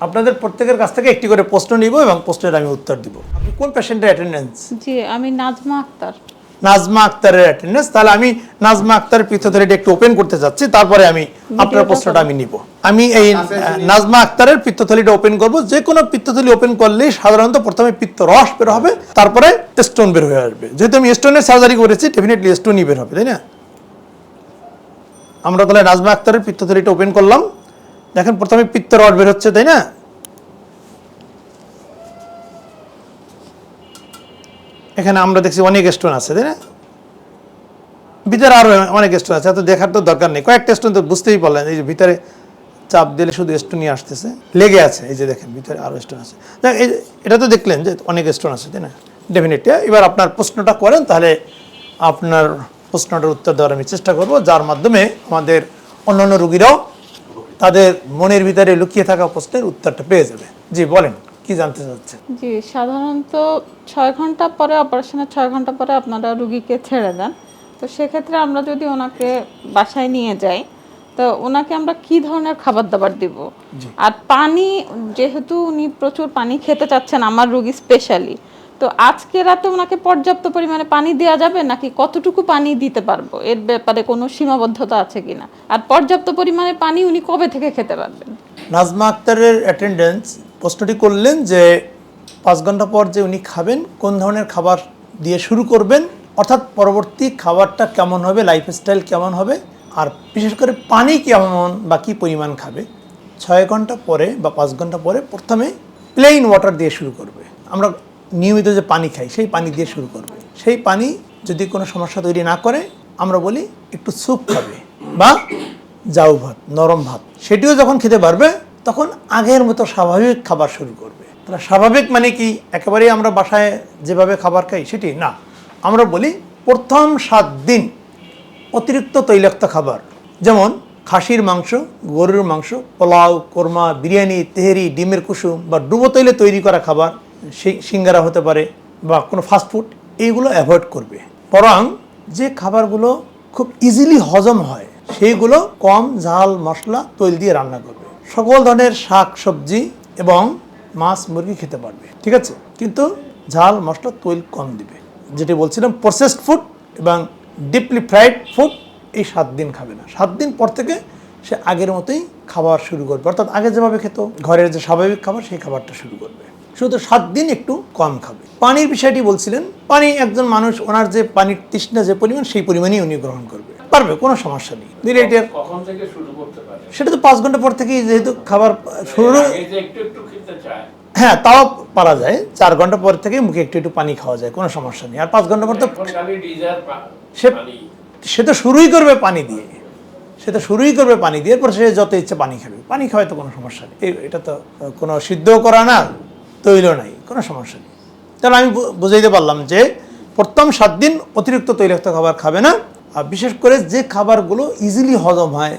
আপনাদের প্রত্যেকের কাছ থেকে একটি করে প্রশ্ন নিব এবং প্রশ্নের আমি উত্তর দিব। আপনি কোন পেশেন্টের অ্যাটেন্ডেন্স জি আমি নাজমা আক্তার। নাজমা আক্তারের অ্যাটেন্ডেন্স তাহলে আমি নাজমা আক্তারের পিত্তথলিটা একটু ওপেন করতে যাচ্ছি তারপরে আমি আপনার প্রশ্নটা আমি নিব। আমি এই আহ, নাজমা আক্তারের পিত্তথলিটা ওপেন করব। যে কোনো পিত্তথলি ওপেন করলেই সাধারণত প্রথমে পিত্ত রস বের হবে তারপরে স্টোন বের হয়ে আসবে। যেহেতু আমি স্টোনের সার্জারি করেছি ডেফিনেটলি স্টোনই বের হবে তাই না? আমরা তাহলে নাজমা আক্তারের পিত্তথলিটা ওপেন করলাম। দেখেন, প্রথমে পিত্ত রড বের হচ্ছে, তাই না? এখানে আমরা দেখছি অনেক স্টোন আছে, তাই না? ভিতরে আরও অনেক স্টোন আছে, এত দেখার তো দরকার নেই। কয়েকটা স্টোন তো বুঝতেই পারলেন, এই যে ভিতরে চাপ দিলে শুধু স্টোনই আসতেছে। লেগে আছে, এই যে দেখেন, ভিতরে আরও স্টোন আছে। এটা তো দেখলেন যে অনেক স্টোন আছে, তাই না? ডেফিনেটলি এবার আপনার প্রশ্নটা করেন, তাহলে আপনার প্রশ্নটার উত্তর দেওয়ার আমি চেষ্টা করব, যার মাধ্যমে আমাদের অন্যান্য রুগীরাও তাদের মনের ভিতরে লুকিয়ে থাকা প্রশ্নের উত্তরটা পেয়ে যাবে। জি বলেন কি জানতে চাচ্ছেন? জি সাধারণত ছয় ঘণ্টা পরে অপারেশনের ছয় ঘণ্টা পরে আপনারা রুগীকে ছেড়ে দেন। তো সেক্ষেত্রে আমরা যদি ওনাকে বাসায় নিয়ে যাই তো ওনাকে আমরা কি ধরনের খাবার দাবার দিব আর পানি যেহেতু উনি প্রচুর পানি খেতে চাচ্ছেন আমার রুগী স্পেশালি তো আজকে রাতে ওনাকে পর্যাপ্ত পরিমাণে পানি দেওয়া যাবে নাকি কতটুকু পানি দিতে পারব? এর ব্যাপারে কোনো সীমাবদ্ধতা আছে কিনা? আর পর্যাপ্ত পরিমাণে পানি উনি কবে থেকে খেতে পারবেন? নাজমা আক্তারের অ্যাটেন্ডেন্স প্রশ্নটি করলেন যে পাঁচ ঘণ্টা পর যে উনি খাবেন, কোন ধরনের খাবার দিয়ে শুরু করবেন, অর্থাৎ পরবর্তী খাবারটা কেমন হবে লাইফস্টাইল কেমন হবে, আর বিশেষ করে পানি কেমন বা কী পরিমাণ খাবে, ছয় ঘণ্টা পরে বা পাঁচ ঘণ্টা পরে প্রথমে প্লেইন ওয়াটার দিয়ে শুরু করবে। আমরা নিয়মিত যে পানি খাই, সেই পানি দিয়ে শুরু করবে। সেই পানি যদি কোনো সমস্যা তৈরি না করে, আমরা বলি একটু স্যুপ খাবে বা জাউ ভাত, নরম ভাত। সেটিও যখন খেতে পারবে, তখন আগের মতো স্বাভাবিক খাবার শুরু করবে। তাহলে স্বাভাবিক মানে কি? একেবারেই আমরা বাসায় যেভাবে খাবার খাই, সেটি না। আমরা বলি প্রথম সাত দিন অতিরিক্ত তৈলাক্ত খাবার। যেমন খাসির মাংস, গরুর মাংস, পোলাও, কোরমা, বিরিয়ানি, তেহেরি, ডিমের কুসুম বা ডুবো তৈলে তৈরি করা খাবার। সিঙ্গারা হতে পারে বা কোনো ফাস্টফুড এইগুলো অ্যাভয়েড করবে। বরং যে খাবারগুলো খুব ইজিলি হজম হয়, সেইগুলো কম ঝাল মশলা তৈল দিয়ে রান্না করবে। সকল ধরনের শাক, সবজি এবং মাছ, মুরগি খেতে পারবে, ঠিক আছে? কিন্তু ঝাল মশলা তৈল কম দিবে। যেটি বলছিলাম প্রসেসড ফুড এবং ডিপলি ফ্রাইড ফুড এই সাত দিন খাবে না। সাত দিন পর থেকে সে আগের মতোই খাবার শুরু করবে। অর্থাৎ আগে যেভাবে খেত, ঘরের যে স্বাভাবিক খাবার, সেই খাবারটা শুরু করবে। শুধু সাত দিন একটু কম খাবে। পানির বিষয়টি বলছিলেন পানি একজন মানুষ ওনার যে পানির তৃষ্ণা যে পরিমাণ সেই পরিমাণই উনি গ্রহণ করবে। পারবে কোনো সমস্যা নেই। রিলেটেড সেটা তো পাঁচ ঘণ্টা পর থেকেই যেহেতু খাবার শুরু হ্যাঁ তাও পারা যায়। চার ঘণ্টা পর থেকে মুখে একটু একটু পানি খাওয়া যায় কোনো সমস্যা নেই। আর পাঁচ ঘণ্টা পর তো সে- সে তো শুরুই করবে পানি দিয়ে। সে তো শুরুই করবে পানি দিয়ে এরপর সে যত ইচ্ছে পানি খাবে। পানি খাওয়ায় তো কোনো সমস্যা নেই। এটা তো কোনো সিদ্ধ করা না। তৈল নাই, কোনো সমস্যা নেই। তাহলে আমি বুঝাইতে পারলাম যে প্রথম সাত দিন অতিরিক্ত তৈলাক্ত খাবার খাবে না, আর বিশেষ করে যে খাবারগুলো ইজিলি হজম হয়,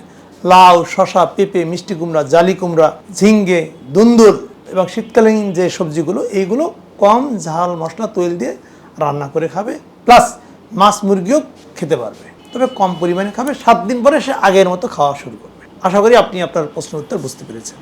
লাউ শশা পেঁপে, মিষ্টি কুমড়া, জালি কুমড়া, ঝিঙ্গে, দুন্দুর এবং শীতকালীন যে সবজিগুলো, এইগুলো কম ঝাল মশলা তৈল দিয়ে রান্না করে খাবে প্লাস মাছ মুরগিও খেতে পারবে। তবে কম পরিমাণে খাবে, সাত দিন পরে সে আগের মতো খাওয়া শুরু করবে। আশা করি আপনি আপনার প্রশ্ন উত্তর বুঝতে পেরেছেন।